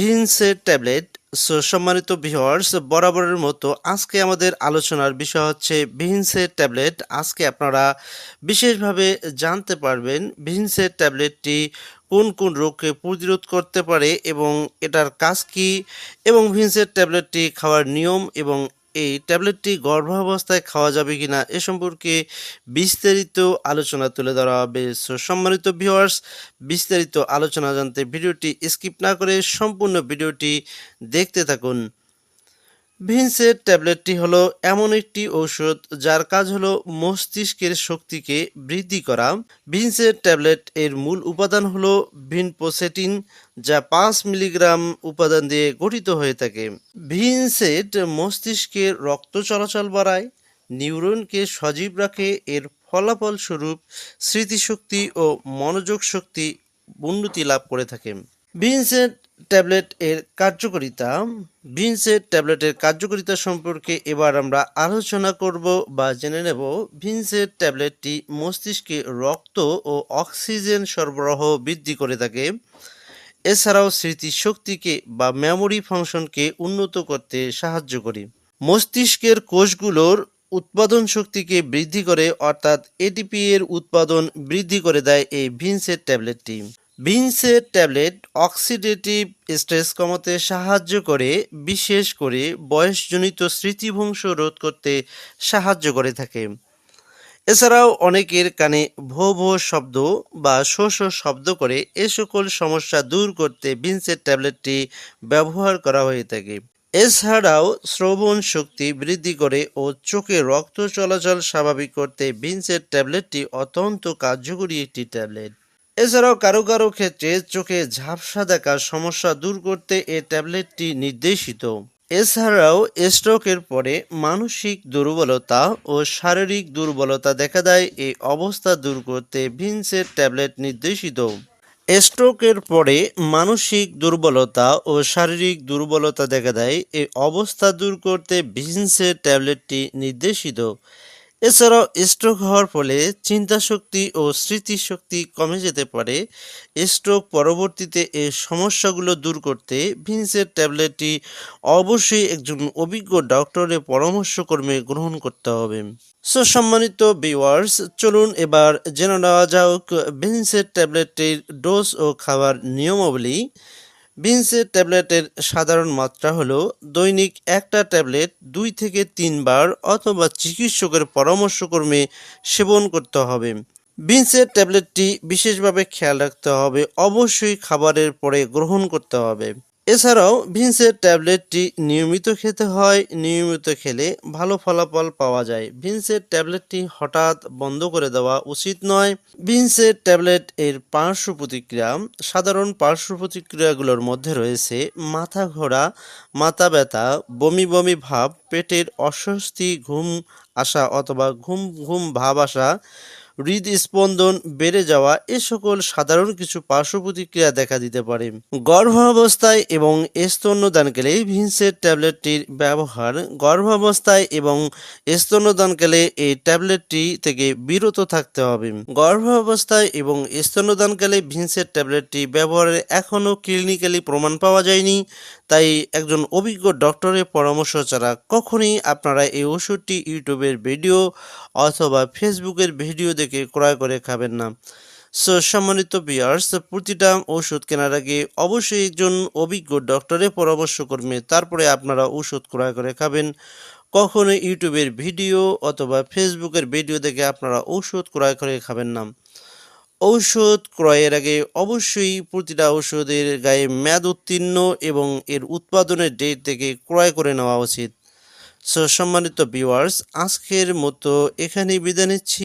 ভিনসের tablet. So সম্মানিত viewers, বরাবরের মতো আজকে আমাদের আলোচনার বিষয় হচ্ছে ভিনসের ট্যাবলেট। আজকে আপনারা বিশেষভাবে জানতে পারবেন ভিনসের ট্যাবলেটটি কোন কোন রোগকে প্রতিরোধ করতে পারে এবং এটার কাজ কি এবং ভিনসের ট্যাবলেটটি খাওয়ার নিয়ম এবং এই ট্যাবলেটটি গর্ভাবস্থায় খাওয়া যাবে কিনা এ সম্পর্কে বিস্তারিত আলোচনা তুলে ধরা হবে। সো সম্মানিত ভিউয়ার্স বিস্তারিত আলোচনা জানতে ভিডিওটি স্কিপ না করে সম্পূর্ণ ভিডিওটি দেখতে থাকুন। ভিনসের ট্যাবলেটটি হলো এমন একটি ঔষধ যার কাজ হলো মস্তিষ্কের শক্তিকে বৃদ্ধি করা। ভিনসের ট্যাবলেট এর মূল উপাদান হলো ভিনপোসেটিন, যা পাঁচ মিলিগ্রাম উপাদান দিয়ে গঠিত হয়ে থাকে। ভিনসেট মস্তিষ্কের রক্ত চলাচল বাড়ায়, নিউরনকে সজীব রাখে, এর ফলাফল স্বরূপ স্মৃতিশক্তি ও মনোযোগ শক্তি উন্নতি লাভ করে থাকে। ভিনসেট ট্যাবলেট এর কার্যকারিতা। ভিনসেট ট্যাবলেটের কার্যকারিতা সম্পর্কে এবার আমরা আলোচনা করব বা জেনে নেব ভিনসেট ট্যাবলেটটি মস্তিষ্কে রক্ত ও অক্সিজেন সরবরাহ বৃদ্ধি করে থাকে। এছাড়াও স্মৃতিশক্তিকে বা মেমোরি ফাংশনকে উন্নত করতে সাহায্য করে। মস্তিষ্কের কোষগুলোর উৎপাদন শক্তিকে বৃদ্ধি করে, অর্থাৎ এটিপি এর উৎপাদন বৃদ্ধি করে দেয় এই ভিনসেট ট্যাবলেটটি। ভিনসেট ট্যাবলেট অক্সিডেটিভ স্ট্রেস কমাতে সাহায্য করে, বিশেষ করে বয়সজনিত স্মৃতিভংশ রোধ করতে সাহায্য করে থাকে। এছাড়াও অনেকের কানে ভো ভো শব্দ বা শো শো শব্দ করে এ সকল সমস্যা দূর করতে বিনসের ট্যাবলেটটি ব্যবহার করা হয়ে থাকে। এছাড়াও শ্রবণ শক্তি বৃদ্ধি করে ও চোখে রক্ত চলাচল স্বাভাবিক করতে বিনসের ট্যাবলেটটি অত্যন্ত কার্যকরী একটি ট্যাবলেট। এছাড়াও কারও কারও ক্ষেত্রে চোখে ঝাপসা দেখার সমস্যা দূর করতে এ ট্যাবলেটটি নির্দেশিত। এছাড়াও স্ট্রোকের পরে মানসিক দুর্বলতা ও শারীরিক দুর্বলতা দেখা দেয় এই অবস্থা দূর করতে ভিনসের ট্যাবলেট নির্দেশিত। স্ট্রোকের পরে মানসিক দুর্বলতা ও শারীরিক দুর্বলতা দেখা দেয় এই অবস্থা দূর করতে ভিনসের ট্যাবলেটটি নির্দেশিত। এছাড়াও স্ট্রোক হওয়ার ফলে চিন্তাশক্তি ও স্মৃতিশক্তি কমে যেতে পারে। স্ট্রোক পরবর্তীতে এই সমস্যাগুলো দূর করতে ভিনসের ট্যাবলেটটি অবশ্যই একজন অভিজ্ঞ ডক্টরের পরামর্শক্রমে গ্রহণ করতে হবে। সো সম্মানিত ভিউয়ার্স চলুন এবার জেনে নেওয়া যাক ভিনসের ট্যাবলেটটির ডোজ ও খাবার নিয়মাবলী। ভিনসের ট্যাবলেটের সাধারণ মাত্রা হলো দৈনিক একটা ট্যাবলেট দুই থেকে তিনবার অথবা চিকিৎসকের পরামর্শক্রমে সেবন করতে হবে। বিনসের ট্যাবলেটটি বিশেষভাবে খেয়াল রাখতে হবে, অবশ্যই খাবারের পরে গ্রহণ করতে হবে। এছাড়াও ভিনসের ট্যাবলেটটি নিয়মিত খেতে হয়, নিয়মিত খেলে ভালো ফলাফল পাওয়া যায়। ভিনসের ট্যাবলেটটি হঠাৎ বন্ধ করে দেওয়া উচিত নয়। ভিনসের ট্যাবলেট এর পার্শ্ব প্রতিক্রিয়া, সাধারণ পার্শ্ব প্রতিক্রিয়াগুলোর মধ্যে রয়েছে মাথা ঘোরা, মাথা ব্যথা, বমি বমি ভাব, পেটের অস্বস্তি, ঘুম আসা অথবা ঘুম ঘুম ভাব আসা হৃদস্পন্দন বেড়ে যাওয়া এ সকল সাধারণ কিছু পার্শ্ব প্রতিক্রিয়া দেখা দিতে পারে। গর্ভাবস্থায় এবং স্তন্যদানকালে ভিনসের ট্যাবলেটটির ব্যবহার। গর্ভাবস্থায় এবং স্তন্যদানকালে এই ট্যাবলেটটি থেকে বিরত থাকতে হবে। গর্ভাবস্থায় এবং স্তন্যদানকালে ভিনসের ট্যাবলেটটি ব্যবহারের এখনও ক্লিনিক্যালি প্রমাণ পাওয়া যায়নি। তাই একজন অভিজ্ঞ ডক্টরের পরামর্শ ছাড়া কখনই আপনারা এই ওষুধটি ইউটিউবের ভিডিও অথবা ফেসবুকের ভিডিও দেখে ক্রয় করে খাবেন না। সো সম্মানিত বিয়ার্স প্রতিটা ওষুধ কেনার আগে অবশ্যই একজন অভিজ্ঞ ডক্টরের পরামর্শ করবে, তারপরে আপনারা ওষুধ ক্রয় করে খাবেন। কখনো ইউটিউবের ভিডিও অথবা ফেসবুকের ভিডিও দেখে আপনারা ঔষধ ক্রয় করে খাবেন না। ঔষধ ক্রয়ের আগে অবশ্যই প্রতিটা ঔষধের গায়ে মেয়াদ উত্তীর্ণ এবং এর উৎপাদনের ডেট থেকে ক্রয় করে নেওয়া উচিত। সো সম্মানিত ভিউয়ার্স আজকের মতো এখানেই বিদায় নিচ্ছি।